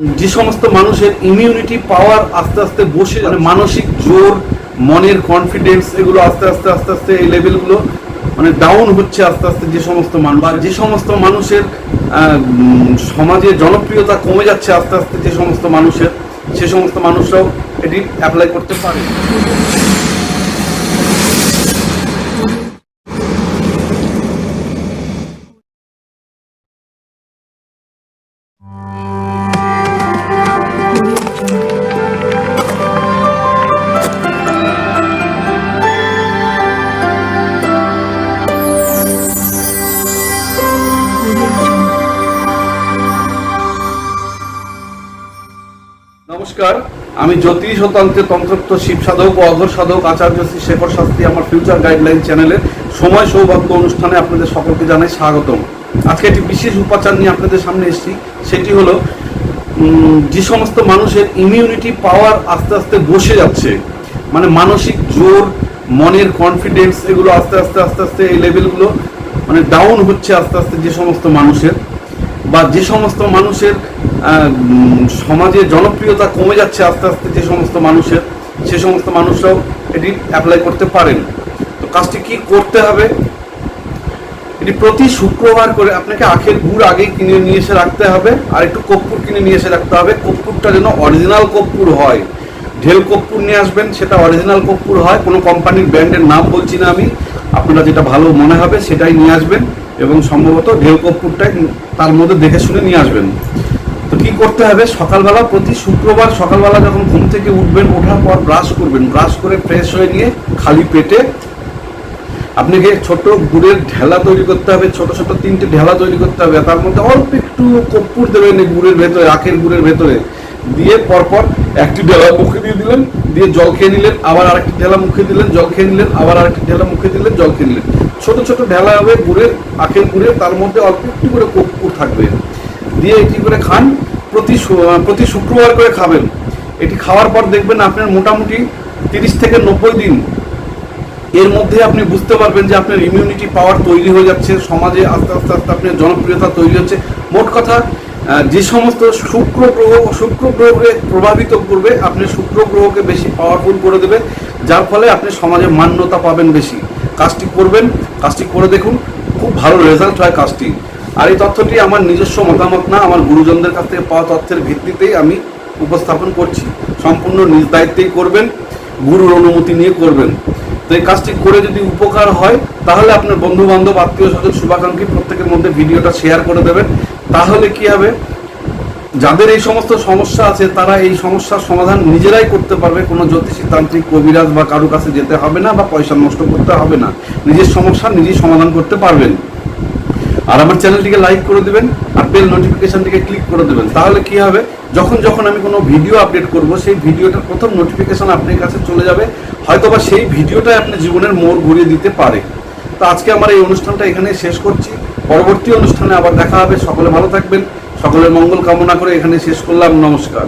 যে সমস্ত মানুষের ইমিউনিটি পাওয়ার আস্তে আস্তে বসে মানে মানসিক জোর, মনের কনফিডেন্স এগুলো আস্তে আস্তে আস্তে আস্তে এই লেভেলগুলো মানে ডাউন হচ্ছে আস্তে আস্তে যে সমস্ত মানুষ। বা যে সমস্ত মানুষের সমাজে জনপ্রিয়তা কমে যাচ্ছে আস্তে আস্তে যে সমস্ত মানুষের, সে সমস্ত মানুষরাও এটি অ্যাপ্লাই করতে পারে। নমস্কার। আমি জ্যোতিষ ও তন্ত্রে তন্ত্রত্ব শিব সাধক ও অঘর সাধক আচার্য শ্রী শেখর শাস্ত্রী আমার ফিউচার গাইডলাইন চ্যানেলের সময় সৌভাগ্য অনুষ্ঠানে আপনাদের সকলকে জানাই স্বাগতম। আজকে একটি বিশেষ উপাচার নিয়ে আপনাদের সামনে এসেছি। সেটি হলো যে সমস্ত মানুষের ইমিউনিটি পাওয়ার আস্তে আস্তে বসে যাচ্ছে মানে মানসিক জোর, মনের কনফিডেন্স এগুলো আস্তে আস্তে আস্তে আস্তে এই লেভেলগুলো মানে ডাউন হচ্ছে আস্তে আস্তে যে সমস্ত মানুষের। বা যে সমস্ত মানুষের সমাজে জনপ্রিয়তা কমে যাচ্ছে আস্তে আস্তে যে সমস্ত মানুষের, সে সমস্ত মানুষরাও এটি অ্যাপ্লাই করতে পারেন। তো কাজটি কি করতে হবে? এটি প্রতি শুক্রবার করে আপনাকে আখের গুড় আগেই কিনে নিয়ে এসে রাখতে হবে। আর একটু কর্পূর কিনে নিয়ে এসে রাখতে হবে। কর্পূরটা যেন অরিজিনাল কর্পূর হয়। ঢেল কর্পূর নিয়ে আসবেন, সেটা অরিজিনাল কর্পূর হয়। কোনো কোম্পানির ব্র্যান্ডের নাম বলছি না আমি। আপনারা যেটা ভালো মনে হবে সেটাই নিয়ে আসবেন এবং সম্ভবত ঢেল কর্পূরটাই তার মধ্যে দেখে শুনে নিয়ে আসবেন। তো কি করতে হবে? সকালবেলা প্রতি শুক্রবার সকালবেলা যখন ঘুম থেকে উঠবেন, ওঠার পর ব্রাশ করবেন। ব্রাশ করে ফ্রেশ হয়ে নিয়ে খালি পেটে আপনাকে ছোট গুড়ের ঢেলা তৈরি করতে হবে, ছোট ছোট তিনটে ঢেলা তৈরি করতে হবে। তার মধ্যে অল্প একটু কর্পূর দেবেন গুড়ের ভেতরে, আখের গুড়ের ভেতরে। দিয়ে পরপর একটি ঢেলা মুখে দিয়ে দিলেন, দিয়ে জল খেয়ে নিলেন, আবার আরেকটি ঢেলা মুখে দিলেন, জল খেয়ে নিলেন, আবার আরেকটি ঢেলা মুখে দিলেন, জল খেয়ে নিলেন। ছোট ছোট ঢেলা হবে গুড়ের আখের গুড়ের তার মধ্যে অল্প একটু করে কর্পূর থাকবে। দিয়ে এটি করে খান? প্রতি প্রতি শুক্রবার করে খাবেন। এটি খাওয়ার পর দেখবেন আপনার মোটামুটি তিরিশ থেকে নব্বই দিন। এর মধ্যে আপনি বুঝতে পারবেন যে আপনার ইমিউনিটি পাওয়ার তৈরি হয়ে যাচ্ছে, সমাজে আস্তে আস্তে আস্তে আপনার জনপ্রিয়তা তৈরি হচ্ছে। মোট কথা যে সমস্ত শুক্র গ্রহ, শুক্র গ্রহকে প্রভাবিত করবে, আপনি শুক্র গ্রহকে বেশি পাওয়ারফুল করে দেবে যার ফলে আপনি সমাজে মান্যতা পাবেন বেশি। কাজটি করবেন, কাজটি করে দেখুন, খুব ভালো রেজাল্ট হয় কাজটি। আর এই তথ্যটি আমার নিজস্ব মতামত না, আমার গুরুজনদের কাছ থেকে পাওয়া তথ্যের ভিত্তিতেই আমি উপস্থাপন করছি। সম্পূর্ণ নিজ দায়িত্বেই করবেন, গুরুর অনুমতি নিয়ে করবেন। তো এই কাজটি করে যদি উপকার হয়, তাহলে আপনার বন্ধু বান্ধব আত্মীয় স্বজন শুভাকাঙ্ক্ষী প্রত্যেকের মধ্যে ভিডিওটা শেয়ার করে দেবেন। তাহলে কি হবে? যাদের এই সমস্ত সমস্যা আছে, তারা এই সমস্যার সমাধান নিজেরাই করতে পারবে। কোনো জ্যোতিষী তান্ত্রিক কবিরাজ বা কারও কাছে যেতে হবে না বা পয়সা নষ্ট করতে হবে না। নিজের সমস্যা নিজেই সমাধান করতে পারবেন। আর আমার চ্যানেলটিকে লাইক করে দেবেন আর বেল নোটিফিকেশানটিকে ক্লিক করে দেবেন। তাহলে কি হবে? যখন যখন আমি কোনো ভিডিও আপডেট করব, সেই ভিডিওটার প্রথম নোটিফিকেশান আপনার কাছে চলে যাবে। হয়তোবা সেই ভিডিওটাই আপনি জীবনের মোড় ঘুরিয়ে দিতে পারে। তো আজকে আমার এই অনুষ্ঠানটা এখানে শেষ করছি। পরবর্তী অনুষ্ঠানে আবার দেখা হবে। সকলে ভালো থাকবেন। সকলের মঙ্গল কামনা করে এখানে শেষ করলাম। নমস্কার।